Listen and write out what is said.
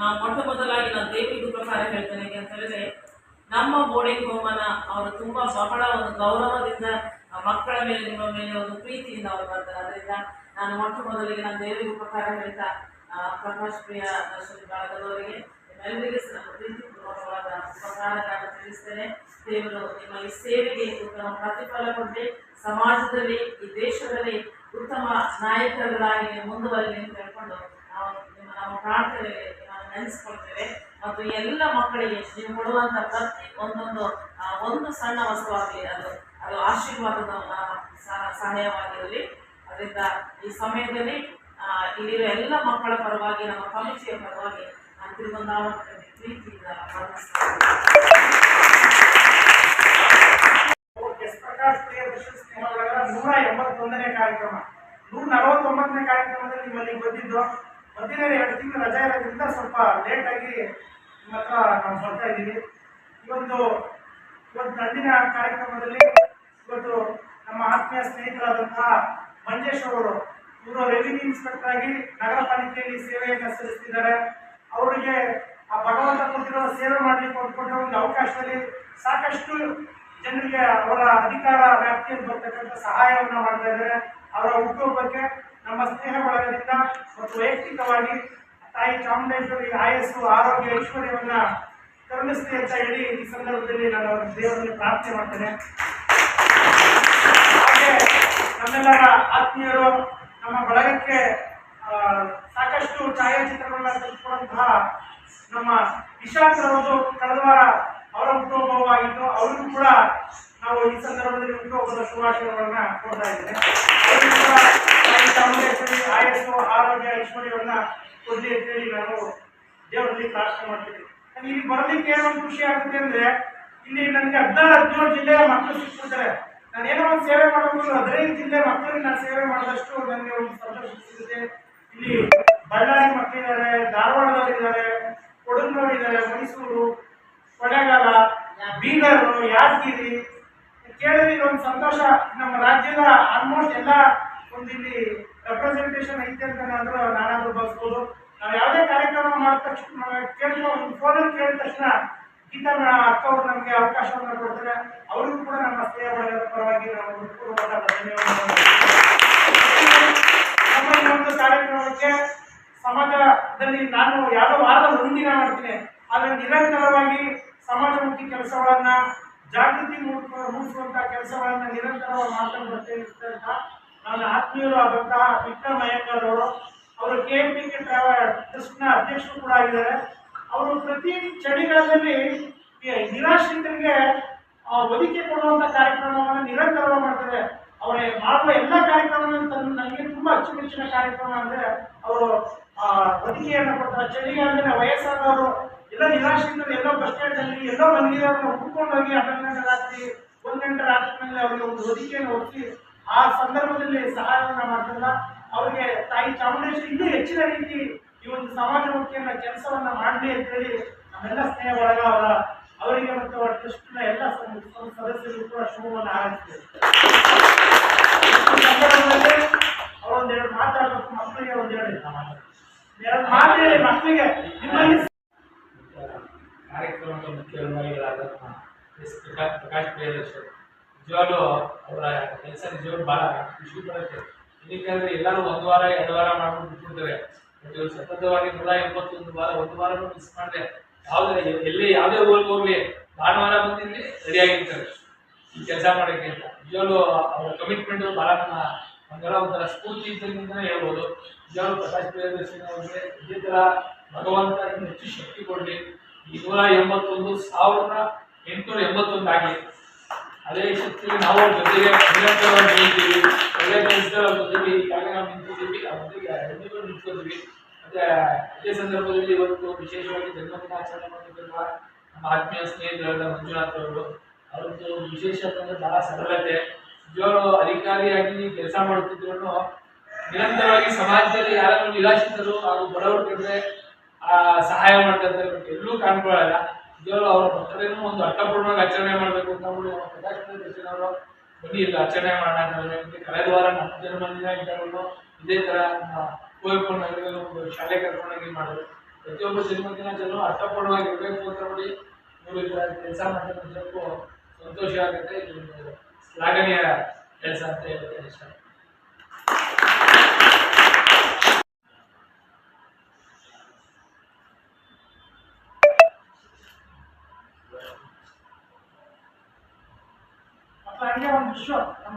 ನಾವು ಮೊಟ್ಟ ಮೊದಲಾಗಿ ನಾನು ದೇವಿಗೆ ಪ್ರಕಾರ ಹೇಳ್ತೇನೆ ಅಂತ ಹೇಳಿದ್ರೆ, ನಮ್ಮ ಬೋರ್ಡಿಂಗ್ ಹೋಮನ ಅವರು ತುಂಬಾ ಬಹಳ ಒಂದು ಗೌರವದಿಂದ ಮಕ್ಕಳ ಮೇಲೆ, ನಿಮ್ಮ ಮೇಲೆ ಒಂದು ಪ್ರೀತಿಯಿಂದ ಅವರು ಬರ್ತಾರೆ ಅದರಿಂದ ನಾನು ಮೊಟ್ಟ ಮೊದಲಿಗೆ ನಾನು ದೇವಿಗೆ ಉಪಕಾರ ಹೇಳ್ತಾ ಪ್ರಕಾಶ್ ಪ್ರಿಯ ದರ್ಶನ ಬಳಗದವರಿಗೆ ನಿಮ್ಮೆಲ್ಲರಿಗೂ ಸಹ ಪ್ರೀತಿಪೂರ್ವಕವಾದ ಉಪಕಾರಗಳನ್ನು ತಿಳಿಸ್ತೇನೆ. ದೇವರು ನಿಮ್ಮ ಈ ಸೇವೆಗೆ ಉತ್ತಮ ಪ್ರತಿಫಲ ಕೊಟ್ಟೆ ಸಮಾಜದಲ್ಲಿ, ಈ ದೇಶದಲ್ಲಿ ಉತ್ತಮ ನಾಯಕರಾಗಿ ಮುಂದುವರಿಲಿ ಅಂತ ಹೇಳ್ಕೊಂಡು ನಾವು ನಿಮ್ಮ, ನಮ್ಮ ಪ್ರಾರ್ಥನೆ ನೆನೆಸ್ಕೊಳ್ತೇವೆ. ಮತ್ತು ಎಲ್ಲ ಮಕ್ಕಳಿಗೆ ನೀವು ಕೊಡುವಂಥ ಪ್ರತಿ ಒಂದೊಂದು ಒಂದು ಸಣ್ಣ ವಸ್ತುವಾಗಲಿ ಅದು ಅದು ಆಶೀರ್ವಾದದ ಸಹಾಯವಾಗಿರಲಿ. ಅದರಿಂದ ಈ ಸಮಯದಲ್ಲಿ ಇಲ್ಲಿರುವ ಇಲ್ಲಿರೋ ಎಲ್ಲ ಮಕ್ಕಳ ಪರವಾಗಿ, ನಮ್ಮ ಕಮಿಟಿಯ ಪರವಾಗಿ ನಾನು ಪ್ರೀತಿಯಿಂದ ನೂರ ಎಂಬತ್ತೊಂದನೇ ಕಾರ್ಯಕ್ರಮ. ನೂರ ನಲವತ್ತೊಂಬತ್ತನೇ ಕಾರ್ಯಕ್ರಮದಲ್ಲಿ ನಿಮ್ಮಲ್ಲಿ ಬಂದಿದ್ದು ಮಧ್ಯದ ಎರಡು ತಿಂಗಳು ರಜೆ ಇರೋದ್ರಿಂದ ಸ್ವಲ್ಪ ಲೇಟ್ ಆಗಿ ನಿಮ್ಮ ಹತ್ರ ನಾವು ಬರ್ತಾ ಇದ್ದೀವಿ ಇವತ್ತು ಇವತ್ತು ನಂದಿನ ಕಾರ್ಯಕ್ರಮದಲ್ಲಿ ಇವತ್ತು ನಮ್ಮ ಆತ್ಮೀಯ ಸ್ನೇಹಿತರಾದಂತಹ ಮಂಜೇಶ್ ಅವರು, ಇವರು ರೆವಿನ್ಯೂ ಇನ್ಸ್ಪೆಕ್ಟರ್ ಆಗಿ ನಗರ ಪಾಲಿಕೆಯಲ್ಲಿ ಸೇವೆಯನ್ನು ಸಲ್ಲಿಸ್ತಿದ್ದಾರೆ. ಅವರಿಗೆ ಆ ಭಗವಂತ ಕೊಟ್ಟಿರೋ ಸೇವೆ ಮಾಡಲಿಕ್ಕೆ ಕೊಟ್ಟ ಒಂದು ಅವಕಾಶದಲ್ಲಿ ಸಾಕಷ್ಟು ಜನರಿಗೆ ಅವರ ಅಧಿಕಾರ ವ್ಯಾಪ್ತಿಯಲ್ಲಿ ಬರ್ತಕ್ಕಂಥ ಸಹಾಯವನ್ನು ಮಾಡ್ತಾ ಇದ್ದಾರೆ. ಅವರ ಉದ್ಯೋಗಕ್ಕೆ ನಮ್ಮ ಸ್ನೇಹ ಬಳಗದಿಂದ ಮತ್ತು ವೈಯಕ್ತಿಕವಾಗಿ ತಾಯಿ ಚಾಮುಂಡೇಶ್ವರಿ ಆಯಸ್ಸು, ಆರೋಗ್ಯ, ಐಶ್ವರ್ಯವನ್ನ ಕರುಣಿಸ್ಲಿ ಅಂತ ಹೇಳಿ ಈ ಸಂದರ್ಭದಲ್ಲಿ ನಾನು ಅವರ ದೇವರಲ್ಲಿ ಪ್ರಾರ್ಥನೆ ಮಾಡ್ತೇನೆ. ಹಾಗೆ ನಮ್ಮೆಲ್ಲರ ಆತ್ಮೀಯರು ನಮ್ಮ ಬಳಗಕ್ಕೆ ಸಾಕಷ್ಟು ಛಾಯಾಚಿತ್ರಗಳನ್ನ ತೆಗೆದುಕೊಂಡಂತಹ ನಮ್ಮ ಇಶಾಂತ್ ರವರು ಕಳೆದ ವಾರ ಅವರ ಹುಟ್ಟುಹಬ್ಬವಾಗಿತ್ತು ಅವರಿಗೂ ಕೂಡ ನಾವು ಈ ಸಂದರ್ಭದಲ್ಲಿ ಹುಟ್ಟುಹಬ್ಬದ ಶುಭಾಶಯಗಳನ್ನ ಕೊಡ್ತಾ ಇದ್ದೇನೆ. ಆಯಸ್ಸು, ಆರೋಗ್ಯ ಐಶ್ವರ್ಯವನ್ನ ಕೊಡ್ಲಿ ಅಂತೇಳಿ ನಾನು ದೇವರಲ್ಲಿ ಪ್ರಾರ್ಥನೆ ಮಾಡ್ತೀನಿ ನನಗೆ ಇಲ್ಲಿ ಬರಲಿಕ್ಕೆ ಏನೊಂದು ಖುಷಿ ಆಗುತ್ತೆ ಅಂದ್ರೆ, ಇಲ್ಲಿ ನನಗೆ ಹದಿನಾರು ಹದಿನೇಳು ಜಿಲ್ಲೆಯ ಮಕ್ಕಳು ಸಿಕ್ಕಿರ್ತಾರೆ ನಾನು ಏನೋ ಒಂದು ಸೇವೆ ಮಾಡಬೇಕು ಹದಿನೈದು ಜಿಲ್ಲೆ ಮಕ್ಕಳಿಗೆ ನಾನು ಸೇವೆ ಮಾಡಿದಷ್ಟು ನನಗೆ ಒಂದು ಸಂತೋಷ ಸಿಗುತ್ತೆ. ಇಲ್ಲಿ ಬಳ್ಳಾರಿ ಮಕ್ಕಳಿದ್ದಾರೆ ಧಾರವಾಡದಲ್ಲಿದ್ದಾರೆ ಕೊಡಗಿನವರು ಇದ್ದಾರೆ ಮೈಸೂರು ಬೀದರ್ ಯಾದಗಿರಿ? ಕೇಳಿದ್ರೆ ಇದೊಂದು ಸಂತೋಷ. ನಮ್ಮ ರಾಜ್ಯದ ಆಲ್ಮೋಸ್ಟ್ ಎಲ್ಲ ಒಂದು ಇಲ್ಲಿ ರೆಪ್ರೆಸೆಂಟೇಷನ್ ಐತೆ ಅಂತ ನಾನು ನಾನಾದ್ರೂ ಭಾವಿಸ್ಬೋದು. ನಾವು ಯಾವುದೇ ಕಾರ್ಯಕ್ರಮ ಮಾಡಿದ ತಕ್ಷಣ ಕೇಳಿದ ಒಂದು ಫೋನಲ್ಲಿ ಕೇಳಿದ ತಕ್ಷಣ ಗೀತಾ ಅಕ್ಕ ಅವರು ನಮಗೆ ಅವಕಾಶವನ್ನು ಕೊಡ್ತಾರೆ. ಅವರಿಗೂ ಕೂಡ ನಮ್ಮ ಸ್ನೇಹ ಪರವಾಗಿ ನಾವು ಧನ್ಯವಾದಗಳು. ನಮ್ಮ ಒಂದು ಕಾರ್ಯಕ್ರಮಕ್ಕೆ ಸಮಾಜದಲ್ಲಿ ನಾನು ಯಾವುದೋ ವಾರದ ಒಂದಿನ ಮಾಡ್ತೀನಿ. ಆದರೆ ನಿರಂತರವಾಗಿ ಸಮಾಜಮುಖಿ ಕೆಲಸಗಳನ್ನ, ಜಾಗೃತಿ ಮೂಡಿಸುವಂತಹ ಮೂಡಿಸುವಂತ ಕೆಲಸಗಳನ್ನ ನಿರಂತರವಾಗಿ ಮಾಡ್ಕೊಂಡು ಬರ್ತಾ ನನ್ನ ಆತ್ಮೀಯರು ಆದಂತಹ ವಿಕ್ರಮ್ ಅಯ್ಯಂಗಾರ್ ಅವರು ಅವರು ಕೆ ಎಂ ಪಿ ಕೆ ಟ್ರಸ್ಟ್ನ ಅಧ್ಯಕ್ಷರು ಕೂಡ ಆಗಿದ್ದಾರೆ. ಅವರು ಪ್ರತಿ ಚಳಿಗಾಲದಲ್ಲಿ ನಿರಾಶ್ರಿತರಿಗೆ ಒದಿಕೆ ಕೊಡುವಂತ ಕಾರ್ಯಕ್ರಮವನ್ನು ನಿರಂತರವಾಗಿ ಮಾಡ್ತಾರೆ. ಅವರ ಮಾಡುವ ಎಲ್ಲ ಕಾರ್ಯಕ್ರಮಗಳನ್ನು ನನಗೆ ತುಂಬಾ ಅಚ್ಚುಮೆಚ್ಚಿನ ಕಾರ್ಯಕ್ರಮ ಅಂದ್ರೆ, ಅವರು ಒದಿಕೆಯನ್ನು ಕೊಡ್ತಾರೆ. ಚಳಿಗಾಲದಲ್ಲಿ ವಯಸ್ಸಾದವರು ಎಲ್ಲ ನಿರಾಶೆಯಿಂದ ಎಲ್ಲೋ ಬಸ್ ಸ್ಟ್ಯಾಂಡ್ ಅಲ್ಲಿ, ಎಲ್ಲೋ ಮಲಗಿರೋರನ್ನ ಹುಡ್ಕೊಂಡು ಹೋಗಿ ರಾತ್ರಿ ಒಂದ್ ಗಂಟೆ ರಾತ್ರಿ ಮೇಲೆ ಅವರಿಗೆ ಒಂದು ಹೊದಿಕೆಯನ್ನು ಒದಿಸಿ ಆ ಸಂದರ್ಭದಲ್ಲಿ ಸಹಾಯವನ್ನ ಮಾಡ್ತಾರಲ್ಲ ಅವರಿಗೆ ತಾಯಿ ಚಾಮುಂಡೇಶ್ವರಿ ಇನ್ನೂ ಹೆಚ್ಚಿನ ರೀತಿ ಈ ಒಂದು ಸಮಾಜಮುಖಿಯನ್ನ ಕೆಲಸವನ್ನ ಮಾಡಲಿ ಅಂತ ಹೇಳಿ ನಮ್ಮೆಲ್ಲ ಸ್ನೇಹ ಬಳಗ ಅವರ ಅವರಿಗೆ ಮತ್ತು ಅವರ ಟ್ರಸ್ಟ್ನ ಎಲ್ಲ ಸಂ- ಸಂ- ಕೂಡ ಶುಭವನ್ನು ಹಾರೈಸ್ತೇವೆ ಅವರೊಂದೆರಡು ಮಾತಾಡಬೇಕು, ಮಕ್ಕಳಿಗೆ ಒಂದೆರಡು ಎರಡು ಮಾತು ಮಕ್ಕಳಿಗೆ. ನಿಮ್ಮಲ್ಲಿ ಕಾರ್ಯಕ್ರಮದ ಮುಖ್ಯ ಅನುಭವಿಗಳಾದ ಎಸ್ ಪ್ರಕಾಶ್ ಪ್ರಕಾಶ್ ಪ್ರಿಯದರ್ಶನ್ ನಿಜವಾಗ್ಲೂ ಅವರ ಕೆಲಸ ನಿಜವಾಗ್ಲೂ ಭಾಳ ಖುಷಿ ಪಡುತ್ತೆ ಏನಕ್ಕೆ ಎಲ್ಲರೂ ಒಂದು ವಾರ, ಎರಡು ವಾರ ಮಾಡ್ಕೊಂಡು ಬಿಟ್ಬಿಡ್ತಾರೆ ಬಟ್ ಇವರು ಸತತವಾಗಿ ನೂರ ಎಂಬತ್ತೊಂದು ವಾರ, ಒಂದು ವಾರನೂ ಮಿಸ್ ಮಾಡಿದೆ. ಯಾವುದೇ ಎಲ್ಲಿ ಯಾವುದೇ ಊರಿಗೆ ಹೋಗಲಿ, ಭಾನುವಾರ ಬಂದು ಇಲ್ಲಿ ರೆಡಿಯಾಗಿರ್ತಾರೆ ಈ ಕೆಲಸ ಮಾಡೋಕ್ಕೆ ಅಂತ. ನಿಜವಾಗ್ಲೂ ಅವರ ಕಮಿಟ್ಮೆಂಟ್ ಭಾಳ ಒಂಥರ ಒಂಥರ ಸ್ಫೂರ್ತಿ ಇದ್ದಂತಲೇ ಹೇಳ್ಬೋದು. ನಿಜವಾಗ್ಲೂ ಪ್ರಕಾಶ್ ಪ್ರಿಯದರ್ಶನ್ ಅವರಿಗೆ ಇದೇ ಥರ ಭಗವಂತ ಹೆಚ್ಚು ಶಕ್ತಿ ಕೊಡಲಿ. ಈ ನೂರ ಎಂಬತ್ತೊಂದು ಸಾವಿರದ ಎಂಟುನೂರ ಎಂಬತ್ತೊಂದು ಆಗಿದೆ ಅದೇ ಶಕ್ತಿಯಲ್ಲಿ ನಾವು ಜೊತೆಗೆ ನಿಲ್ತೀವಿ ಒಳ್ಳೆ ಕೆಲಸಗಳ ಜೊತೆಗೆ ಈಗಾಗ ನಾವು ನಿಂತಿದ್ದೀವಿ ಅವ್ರ ಜೊತೆಗೆ ಎಲ್ಲರೂ ನಿಂತ್ಕೋತೀವಿ ಮತ್ತೆ ಇದೇ ಸಂದರ್ಭದಲ್ಲಿ ಇವತ್ತು ವಿಶೇಷವಾಗಿ ಜನ್ಮದಿನ ಆಚರಣೆ ಮಾಡುತ್ತಿರುವ ನಮ್ಮ ಆತ್ಮೀಯ ಸ್ನೇಹಿತರಾದ ಮಂಜುನಾಥ್ ಅವರು. ಅವರದ್ದು ವಿಶೇಷ ಅಂದ್ರೆ ಬಹಳ ಸರಳತೆ. ಇವರು ಅಧಿಕಾರಿಯಾಗಿ ಕೆಲಸ ಮಾಡುತ್ತಿದ್ರು ನಿರಂತರವಾಗಿ ಸಮಾಜದಲ್ಲಿ ಯಾರಾದರೂ ನಿರಾಶ್ರಿತರು ಹಾಗೂ ಬಡವರು ಕಂಡ್ರೆ ಸಹಾಯ ಮಾಡ್ತಾ ಇದ್ದಾರೆ ಎಲ್ಲೂ ಕಾಣ್ಕೊಳ್ಳಲ್ಲ. ಇದೆಲ್ಲ ಅವರ ಬರ್ತಡೇನು ಒಂದು ಅರ್ಥಪೂರ್ಣವಾಗಿ ಆಚರಣೆ ಮಾಡಬೇಕು ಅಂತ ಅವರು ನಮ್ಮ ಪ್ರಕಾಶ್ ಅವರು ಬನ್ನಿ, ಇಲ್ಲ ಆಚರಣೆ ಮಾಡೋಣ ಅಂತಂದ್ರೆ ಕಳೆದ ವಾರ ನಮ್ಮ ಜನ್ಮದಿನ ಇಟ್ಟುಕೊಂಡು ಇದೇ ಥರ ಕುವೆಂಪು ನಗರದಲ್ಲಿ ಒಂದು ಶಾಲೆ ಕರ್ಕೊಂಡೋಗಿ ಮಾಡಿದ್ರು. ಪ್ರತಿಯೊಬ್ಬ ಜನ್ಮದಿನ ಜನರು ಅರ್ಥಪೂರ್ಣವಾಗಿರ್ಬೇಕು ಅಂತ ನೋಡಿ ನೀವು ಕೆಲಸ ಮಾಡಿದ್ರೆ ನಿಜಕ್ಕೂ ಸಂತೋಷ ಆಗುತ್ತೆ. ಇದು ಶ್ಲಾಘನೀಯ ಕೆಲಸ ಅಂತ ಹೇಳ್ತೇನೆ ಇಷ್ಟ ಮತ್ತು ಹಂಗೆ ಒಂದು ವಿಶ್ವ ನಮ್ಮ